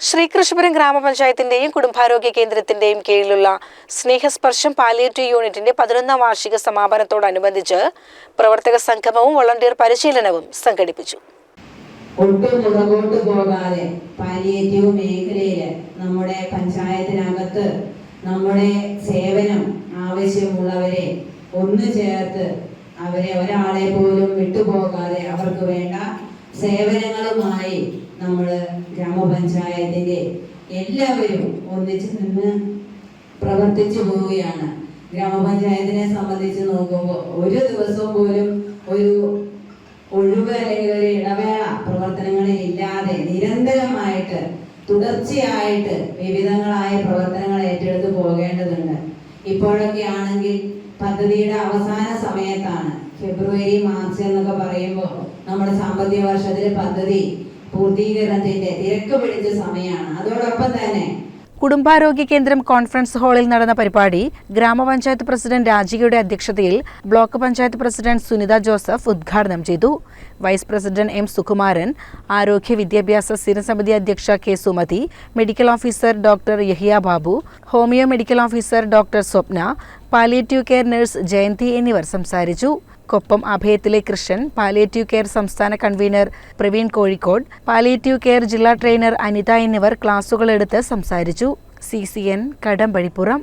ശ്രീകൃഷ്ണപുരം ഗ്രാമപഞ്ചായത്തിന്റെയും കുടുംബാരോഗ്യ കേന്ദ്രത്തിന്റെയും കീഴിലുള്ള സ്നേഹസ്പർശം പാലിയേറ്റീവ് യൂണിറ്റിന്റെ പതിനൊന്നാം വാർഷിക സമാപനത്തോടനുബന്ധിച്ച് പ്രവർത്തക സംഗമവും വോളണ്ടിയർ പരിശീലനവും സംഘടിപ്പിച്ചു. പോകാതെ പാലിയേറ്റീവ് മേഖലയിൽ നമ്മുടെ പഞ്ചായത്തിനകത്ത് നമ്മുടെ സേവനം ആവശ്യമുള്ളവരെ ഒന്നു ചേർത്ത് അവരെ ഒരാളെ പോലും വിട്ടുപോകാതെ അവർക്ക് വേണ്ട സേവനങ്ങളുമായി നമ്മൾ ഗ്രാമപഞ്ചായത്തിന്റെ എല്ലാവരും ഒന്നിച്ച് നിന്ന് പ്രവർത്തിച്ചു പോവുകയാണ്. ഗ്രാമപഞ്ചായത്തിനെ സംബന്ധിച്ച് നോക്കുമ്പോൾ ഒരു ദിവസം പോലും ഒരു ഒഴിവ് അല്ലെങ്കിൽ ഒരു ഇടവേള പ്രവർത്തനങ്ങളിൽ ഇല്ലാതെ നിരന്തരമായിട്ട് തുടർച്ചയായിട്ട് വിവിധങ്ങളായ പ്രവർത്തനങ്ങൾ ഏറ്റെടുത്ത് പോകേണ്ടതുണ്ട്. ഇപ്പോഴൊക്കെ ആണെങ്കിൽ പദ്ധതിയുടെ അവസാന സമയത്താണ് ഫെബ്രുവരി മാർച്ച് എന്നൊക്കെ പറയുമ്പോൾ നമ്മുടെ സാമ്പത്തിക വർഷത്തിലെ പദ്ധതി പൂർത്തീകരണത്തിന്റെ തിരക്ക് പിടിച്ച സമയമാണ്. അതോടൊപ്പം തന്നെ കുടുംബാരോഗ്യ കേന്ദ്രം കോൺഫറൻസ് ഹാളിൽ നടന്ന പരിപാടി ഗ്രാമപഞ്ചായത്ത് പ്രസിഡന്റ് രാജികയുടെ അധ്യക്ഷതയിൽ block panchayat president Sunitha Joseph ഉദ്ഘാടനം ചെയ്തു. വൈസ് പ്രസിഡന്റ് എം സുകുമാരൻ ആരോഗ്യ വിദ്യാഭ്യാസ സ്ഥിരസമിതി അധ്യക്ഷ K Sumathi medical officer doctor Yahiya Babu homeo medical officer doctor Swapna palliative care nurse Jayanthi എന്നിവർ സംസാരിച്ചു. കൊപ്പം അഭയത്തിലെ കൃഷ്ണൻ പാലിയേറ്റീവ് കെയർ സംസ്ഥാന convener Praveen Kozhikode palliative care ജില്ലാ ട്രെയിനർ അനിത എന്നിവർ ക്ലാസുകളെടുത്ത് സംസാരിച്ചു. C C N Kadambazhipuram.